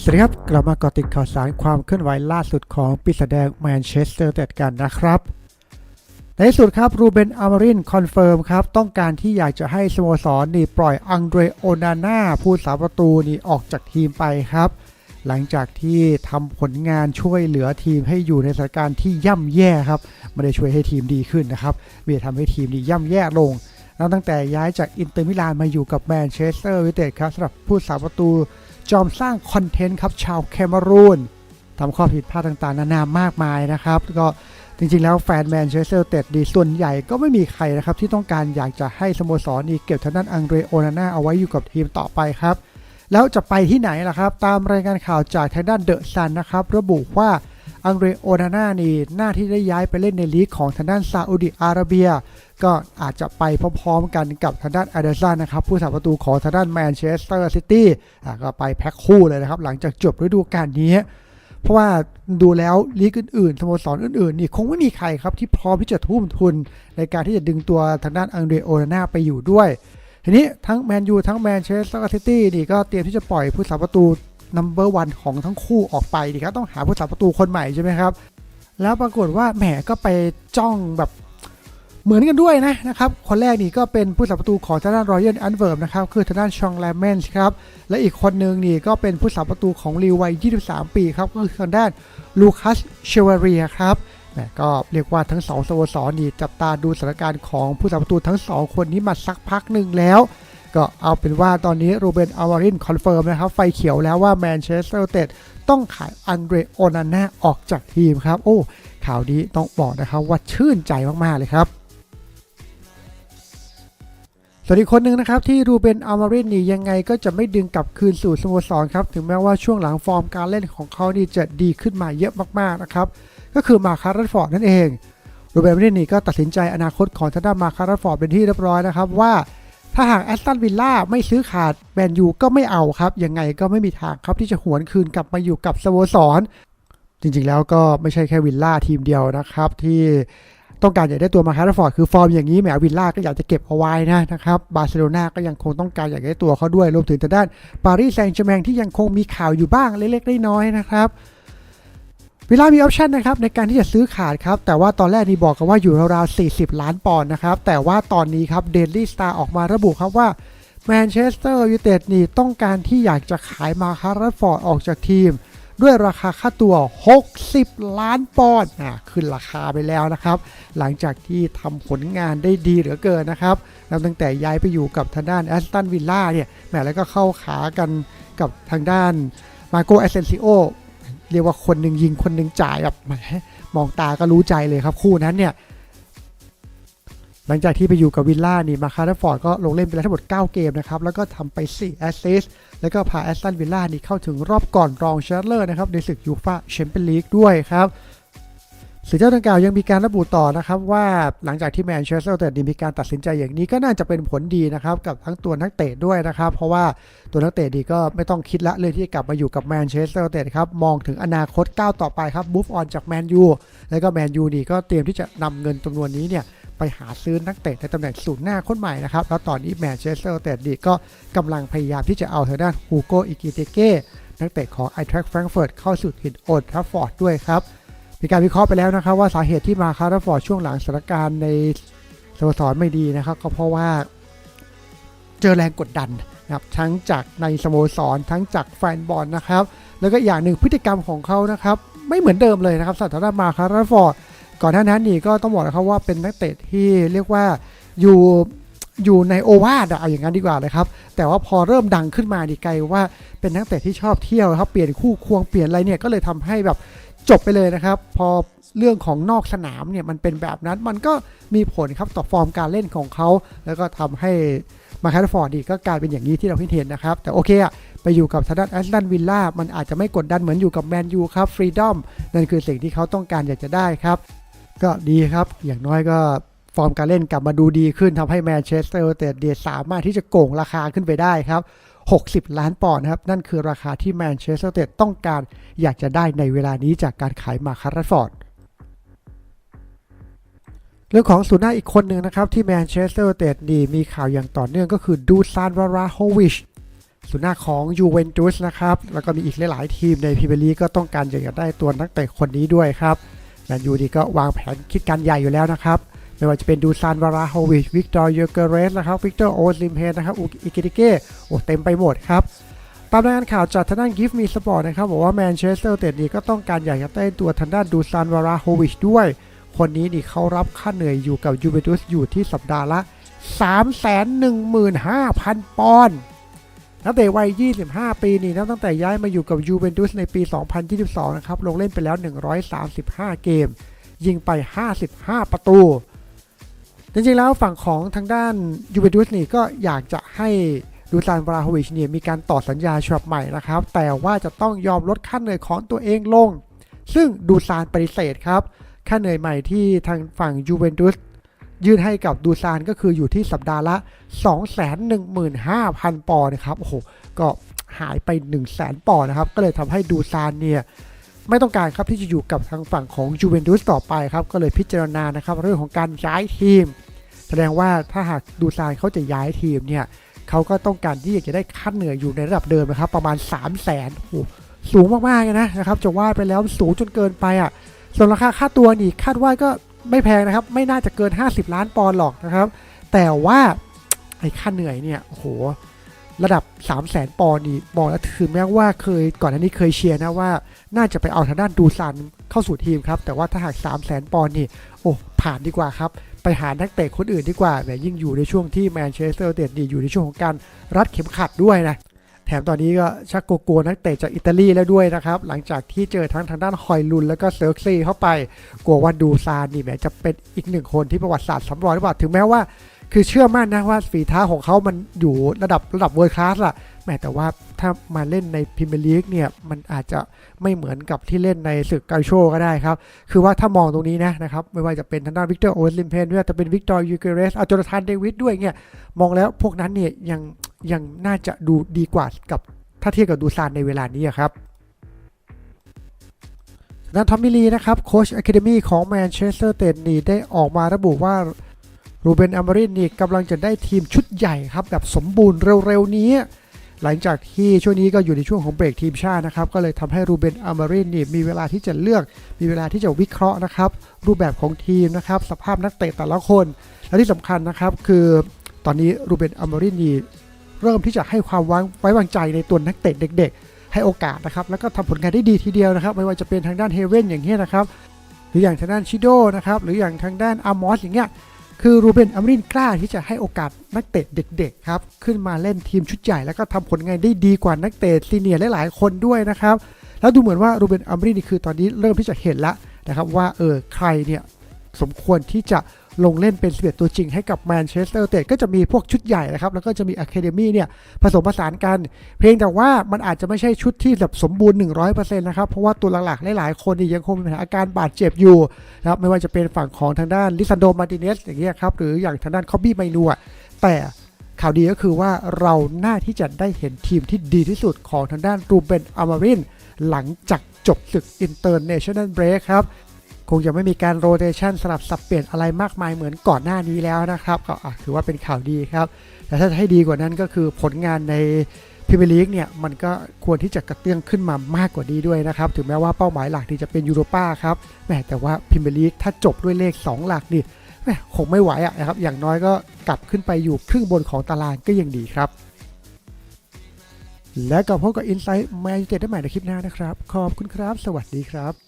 สวัสดีครับกลับมาเกาะติดข่าวสารความเคลื่อนไหวล่าสุดของปีศาจแดงแมนเชสเตอร์แต่กันนะครับ ในที่สุดครับรูเบนอามารินคอนเฟิร์มครับ ต้องการที่อยากจะให้สโมสรนี่ปล่อยอังเดรโอนาน่าผู้สาประตูนี่ออกจากทีมไปครับ หลังจากที่ทำผลงานช่วยเหลือทีมให้อยู่ในสถานการณ์ที่ย่ำแย่ครับไม่ได้ช่วยให้ทีมดีขึ้นนะครับเบียทำให้ทีมนี้ย่ำแย่ลงแล้วตั้งแต่ย้ายจากอินเตอร์มิลานมาอยู่กับแมนเชสเตอร์ยูไนเต็ดครับสำหรับผู้สาประตู จอมสร้างคอนเทนต์ครับชาวแคเมรูนทำข้อผิดพลาดต่างๆ นานามากมายนะครับ ก็จริงๆ แล้วแฟนแมนเชสเตอร์เต็ดดีส่วนใหญ่ก็ไม่มีใครนะครับ ที่ต้องการอยากจะให้สโมสรนี้เก็บทางด้านอังเดรโอนาน่าเอาไว้อยู่กับทีมต่อไปครับ แล้วจะไปที่ไหนล่ะครับ ตามรายงานข่าวจากทางด้านเดอะซันนะครับระบุว่าอังเดรโอนาน่านี่หน้าที่ได้ย้ายไปเล่นในลีกของทางด้านซาอุดิอาระเบีย ก็อาจจะไปพร้อมๆกันกับทางด้านอเดอร์สันนะครับผู้สาประตูของทางด้านแมนเชสเตอร์ซิตี้ก็ไปแพ็คคู่เลยนะครับ หลังจากจบฤดูกาลนี้เพราะว่าดูแล้วลีกอื่นๆสโมสรอื่นๆนี่คงไม่มีใครครับที่พร้อมที่จะทุ่มทุนในการที่จะดึงตัวทางด้านอังเดรโอนาน่าไปอยู่ด้วย ทีนี้ทั้งแมนยูทั้งแมนเชสเตอร์ซิตี้นี่ก็เตรียมที่จะปล่อยผู้สาประตูนัมเบอร์วันของทั้งคู่ออกไปดีครับต้องหาผู้สาประตูคนใหม่ใช่ไหมครับ แล้วปรากฏว่าแหมก็ไปจ้องแบบ เหมือนกันด้วยนะนะครับ คนแรกนี่ก็เป็นผู้สาประตูของทางด้านรอยัลอันเวิร์มนะครับคือทางด้านชองแลมเมนส์ครับ และอีกคนหนึ่งนี่ก็เป็นผู้สาประตูของลีวัย 23 ปีครับ ก็คือทางด้านลูคัสเชเวเรียครับแหมก็เรียกว่าทั้งสองสโมสรนี่จับตาดูสถานการณ์ของผู้สาประตูทั้งสองคนนี้มาสักพักหนึ่งแล้ว ก็เอาเป็นว่าตอนนี้รูเบนอาวารินคอนเฟิร์มนะครับไฟเขียวแล้วว่าแมนเชสเตอร์เต็ดต้องขายอังเดรโอนาน่าออกจากทีมครับ โอ้ข่าวนี้ต้องบอกนะครับว่าชื่นใจมากๆเลยครับ ส่วนอีกคนหนึ่งนะครับที่รูเบนอามารินนี่ยังไงก็จะไม่ดึงกลับคืนสู่สโมสรครับถึงแม้ว่าช่วงหลังฟอร์มการเล่นของเขานี่จะดีขึ้นมาเยอะมากๆนะครับก็คือมาคาร์ฟอร์ดนั่นเองรูเบนอามารินนี่ก็ตัดสินใจอนาคตของทางด้านมาคาร์ฟอร์ดเป็นที่เรียบร้อยนะครับว่าถ้าหากแอสตันวิลล่าไม่ซื้อขาดแมนยูก็ไม่เอาครับยังไงก็ไม่มีทางครับที่จะหวนคืนกลับมาอยู่กับสโมสร จริงๆแล้วก็ไม่ใช่แค่วิลล่าทีมเดียวนะครับที่ ต้องการอยากได้ตัวมาคาร์ฟอร์ดคือฟอร์มอย่างนี้แหมวิลล่าก็อยากจะเก็บเอาไว้นะนะครับบาร์เซโลนาก็ยังคงต้องการอยากได้ตัวเขาด้วยรวมถึงทางด้านปารีสแซงต์แชร์แมงที่ยังคงมีข่าวอยู่บ้างเล็กๆน้อยๆนะครับวิลล่ามีออปชันนะครับในการที่จะซื้อขาดครับ แต่ว่าตอนแรกนี่บอกกันว่าอยู่ราวๆ40 ล้านปอนด์นะครับ แต่ว่าตอนนี้ครับเดลี่สตาร์ออกมาระบุครับว่าแมนเชสเตอร์ยูไนเต็ดนี่ต้องการที่อยากจะขายมาคาร์ฟอร์ดออกจากทีม ด้วยราคาค่าตัว 60 ล้านปอนด์อะขึ้นราคาไปแล้วนะครับ หลังจากที่ทำผลงานได้ดีเหลือเกินนะครับแล้วตั้งแต่ย้ายไปอยู่กับทางด้านแอสตันวิลล่าเนี่ยแหมแล้วก็เข้าขากันกับทางด้านมาโกเอเซนซิโอเรียกว่าคนหนึ่งยิงคนหนึ่งจ่ายแบบมองตาก็รู้ใจเลยครับคู่นั้นเนี่ย ลังจากที่ไปอยู่กับวิลล่านี่มาคาร์ฟอร์ดก็ลงเล่นไปแล้วทั้งหมด 9 เกมนะครับ แล้วก็ทำไป 4 แอสซิสต์แล้วก็พาแอสตันวิลล่านี่เข้าถึงรอบก่อนรองชาร์เลอร์นะครับในศึกยูฟ่าแชมเปี้ยนลีกด้วยครับสื่อเจ้าดังกล่าวยังมีการระบุต่อนะครับว่าหลังจากที่แมนเชสเตอร์ยูไนเต็ดมีการตัดสินใจอย่างนี้ก็น่าจะเป็นผลดีนะครับกับทั้งตัวนักเตะด้วยนะครับ เพราะว่าตัวนักเตะดีก็ไม่ต้องคิดละเลยที่จะกลับมาอยู่กับแมนเชสเตอร์ยูไนเต็ดครับมองถึงอนาคตก้าวต่อไปครับบูฟออนจากแมนยูแล้วก็แมนยูนี่ก็เตรียมที่จะนำเงินจำนวนนี้เนี่ย ไปหาซื้อนักเตะในตำแหน่งศูนย์หน้าคนใหม่นะครับแล้วตอนนี้แมนเชสเตอร์ยูไนเต็ดดีก็กำลังพยายามที่จะเอาทางด้านฮูโกอิกิเตเก้นักเตะของไอแทร k แฟรงเฟิร์ตเข้าสู่ถิ่นโอลด์ทราฟฟอร์ดด้วยครับ มีการวิเคราะห์ไปแล้วนะครับว่าสาเหตุที่มาคาร์ฟอร์ดช่วงหลังสถานการณ์ในสโมสรไม่ดีนะครับ ก็เพราะว่าเจอแรงกดดันนะครับทั้งจากในสโมสรทั้งจากแฟนบอลนะครับ แล้วก็อย่างหนึ่งพฤติกรรมของเขานะครับ ไม่เหมือนเดิมเลยนะครับสำหรับมาคาร์ฟอร์ด ก่อนหน้านั้นนี่ก็ต้องบอกนะครับว่าเป็นนักเตะที่เรียกว่าอยู่อยู่ในโอวาทอะเอาอย่างนั้นดีกว่าเลยครับ แต่ว่าพอเริ่มดังขึ้นมาดีไกลว่าเป็นนักเตะที่ชอบเที่ยวครับเปลี่ยนคู่ควงเปลี่ยนอะไรเนี่ยก็เลยทำให้แบบจบไปเลยนะครับ พอเรื่องของนอกสนามเนี่ยมันเป็นแบบนั้นมันก็มีผลครับต่อฟอร์มการเล่นของเขา แล้วก็ทำให้มาคาร์ฟอร์ดดีก็กลายเป็นอย่างนี้ที่เราเห็นนะครับ แต่โอเคอะไปอยู่กับทางด้านแอสตันวิลล่ามันอาจจะไม่กดดันเหมือนอยู่กับแมนยูครับฟรีดอมนั่นคือสิ่งที่เขาต้องการอยากจะได้ครับ ก็ดีครับ อย่างน้อยก็ฟอร์มการเล่นกลับมาดูดีขึ้นทำให้แมนเชสเตอร์ยูไนเต็ดเดียสามารถที่จะโกงราคาขึ้นไปได้ครับ 60 ล้านปอนด์ครับ นั่นคือราคาที่แมนเชสเตอร์ยูไนเต็ดต้องการอยากจะได้ในเวลานี้จากการขายมาคาร์ฟอร์ดเรื่องของศูนย์หน้าอีกคนหนึ่งนะครับ ที่แมนเชสเตอร์ยูไนเต็ดนี่มีข่าวอย่างต่อเนื่องก็คือดูซานวาราโฮวิชส่วนหน้าของยูเวนตุสนะครับแล้วก็มีอีกหลายๆทีมในพรีเมียร์ลีกก็ต้องการอยากจะได้ตัวนักเตะคนนี้ด้วยครับ แมนยูดีก็วางแผนคิดการใหญ่อยู่แล้วนะครับ ไม่ว่าจะเป็นดูซานวาราโฮวิชวิกตอร์เยเกเรสนะครับวิกเตอร์โอซิมเฮนนะครับอิกิติเก้โอ้เต็มไปหมดครับตามรายงานข่าวจากทางด้านกิฟต์มีสปอร์ตนะครับบอกว่าแมนเชสเตอร์เตดนี่ก็ต้องการอยากจะได้ตัวทางด้านดูซานวาราโฮวิชด้วย คนนี้นี่เขารับค่าเหนื่อยอยู่กับยูเวนตุสอยู่ที่สัปดาห์ละ 315,000 ปอนด์ นักเตะวัย 25 ปีนี่นับตั้งแต่ย้ายมาอยู่กับยูเวนตุสในปี 2022 นะครับ ลงเล่นไปแล้ว 135 เกม ยิงไป 55 ประตู จริงๆ แล้วฝั่งของทางด้านยูเวนตุสนี่ก็อยากจะให้ดูซานบราโฮวิชเนี่ยมีการต่อสัญญาฉบับใหม่นะครับ แต่ว่าจะต้องยอมลดค่าเหนื่อยของตัวเองลง ซึ่งดูซานปฏิเสธครับ ค่าเหนื่อยใหม่ที่ทางฝั่งยูเวนตุส ยื่นให้กับดูซานก็คืออยู่ที่สัปดาห์ละ 215,000 ปอนด์นะครับ โอ้โห ก็หายไป 1 0 0 0 0แปอนด์นะครับ ก็เลยทำให้ดูซานเนี่ยไม่ต้องการครับที่จะอยู่กับทางฝั่งของยูเวนตุสต่อไปครับ ก็เลยพิจารณานะครับเรื่องของการย้ายทีม แสดงว่าถ้าหากดูซานเขาจะย้ายทีมเนี่ยเขาก็ต้องการที่จะได้ค่าเหนื่อยอยู่ในระดับเดิมนะครับ ประมาณ 3 0 0 0 0นโอ้โหสูงมากๆเลยนะนะครับจะว่าไปแล้วสูงจนเกินไปอะส่วนราคาค่าตัวนี่คาดว่าก็ ไม่แพงนะครับ ไม่น่าจะเกิน 50 ล้านปอนด์หรอกนะครับ แต่ว่าไอ้ค่าเหนื่อยเนี่ย โอ้โห ระดับ 3 0 0แสนปอนด์นี่บอกแล้วถึงแม้ว่าเคยก่อนหน้านี้เคยเชียร์นะว่า น่าจะไปเอาทางด้านดูซันเข้าสู่ทีมครับ แต่ว่าถ้าหาก 3 0 0แสนปอนด์นี่ โอ้ ผ่านดีกว่าครับ ไปหานักเตะคนอื่นดีกว่าแหมยิ่งอยู่ในช่วงที่แมนเชสเตอร์เตดนี่อยู่ในช่วงของการรัดเข็มขัดด้วยนะ แถมตอนนี้ก็ชักกลัวนักเตะจากอิตาลีแล้วด้วยนะครับ หลังจากที่เจอทั้งทางด้านฮอยลุนแล้วก็เซิร์กซี่เข้าไป กลัวว่าดูซานนี่แหมจะเป็นอีกหนึ่งคนที่ประวัติศาสตร์สำรองหรือเปล่าถึงแม้ว่า คือเชื่อมั่นนะว่าฝีเท้าของเขามันอยู่ระดับระดับเวิร์คลาสละแหมแต่ว่าถ้ามาเล่นในพรีเมียร์ลีกเนี่ยมันอาจจะไม่เหมือนกับที่เล่นในศึกกาโชก็ได้ครับ คือว่าถ้ามองตรงนี้นะนะครับ ไม่ว่าจะเป็นทางด้านวิกเตอร์โอลิมเพนด้วยจะเป็นวิกตอร์ยูเกเรสอาจารธานเดวิดด้วยเนี่ยมองแล้วพวกนั้นเนี่ยยัง ยังน่าจะดูดีกว่ากับถ้าเทียบกับดูซานในเวลานี้ครับด้านทอมมิลีนะครับโค้ชอะคาเดมีของแมนเชสเตอร์เตนนี่ได้ออกมาระบุว่ารูเบนอัมรินนี่กำลังจะได้ทีมชุดใหญ่ครับ แบบสมบูรณ์เร็วๆนี้ หลังจากที่ช่วงนี้ก็อยู่ในช่วงของเบรกทีมชาตินะครับ ก็เลยทำให้รูเบนอัมรินนี่มีเวลาที่จะเลือก มีเวลาที่จะวิเคราะห์นะครับ รูปแบบของทีมนะครับ สภาพนักเตะแต่ละคน และที่สำคัญนะครับ คือตอนนี้รูเบนอัมรินนี่ เริ่มที่จะให้ความวางไว้วางใจในตัวนักเตะเด็ก ๆ ให้โอกาสนะครับแล้วก็ทำผลงานได้ดีทีเดียวนะครับไม่ว่าจะเป็นทางด้านเฮเว่นอย่างเงี้ยนะครับหรืออย่างทางด้านชิโดนะครับหรืออย่างทางด้านอามอสอย่างเงี้ยคือรูเบนอัมรินกล้าที่จะให้โอกาสนักเตะเด็กๆครับขึ้นมาเล่นทีมชุดใหญ่แล้วก็ทำผลงานได้ดีกว่านักเตะซีเนียร์หลายๆคนด้วยนะครับแล้วดูเหมือนว่ารูเบนอัมรินนี่คือตอนนี้เริ่มที่จะเห็นแล้วนะครับว่าเออใครเนี่ยสมควรที่จะ ลงเล่นเป็น 11 ตัวจริงให้กับแมนเชสเตอร์เตดก็จะมีพวกชุดใหญ่นะครับ แล้วก็จะมีอะคาเดมี่เนี่ยผสมผสานกัน เพียงแต่ว่ามันอาจจะไม่ใช่ชุดที่แบบสมบูรณ์ 100%นะครับ เพราะว่าตัวหลักๆ หลายๆ คนยังคงมีปัญหาอาการบาดเจ็บอยู่นะครับไม่ว่าจะเป็นฝั่งของทางด้านลิซันโดมาร์ติเนสอย่างเงี้ยครับหรืออย่างทางด้านคอบบี้ไมนัวแต่ข่าวดีก็คือว่าเราน่าที่จะได้เห็นทีมที่ดีที่สุดของทางด้านรูเบนอามารินหลังจากจบศึกอินเตอร์เนชั่นแนลเบรกครับ คงจะไม่มีการโรเตชันสลับสับเปลี่ยนอะไรมากมายเหมือนก่อนหน้านี้แล้วนะครับก็อะถือว่าเป็นข่าวดีครับ แต่ถ้าจะให้ดีกว่านั้นก็คือผลงานในพรีเมียร์ลีกเนี่ยมันก็ควรที่จะกระเตื้องขึ้นมามากกว่านี้ด้วยนะครับ ถึงแม้ว่าเป้าหมายหลักที่จะเป็นยูโรป้าครับแหมแต่ว่าพรีเมียร์ลีกถ้าจบด้วยเลข 2 หลักนี่แหมคงไม่ไหวอะนะครับอย่างน้อยก็กลับขึ้นไปอยู่ครึ่งบนของตารางก็ยังดีครับ และกลับพบกับ Insight แมนยูเต็ดได้ใหม่ในคลิปหน้านะครับ ขอบคุณครับ สวัสดีครับ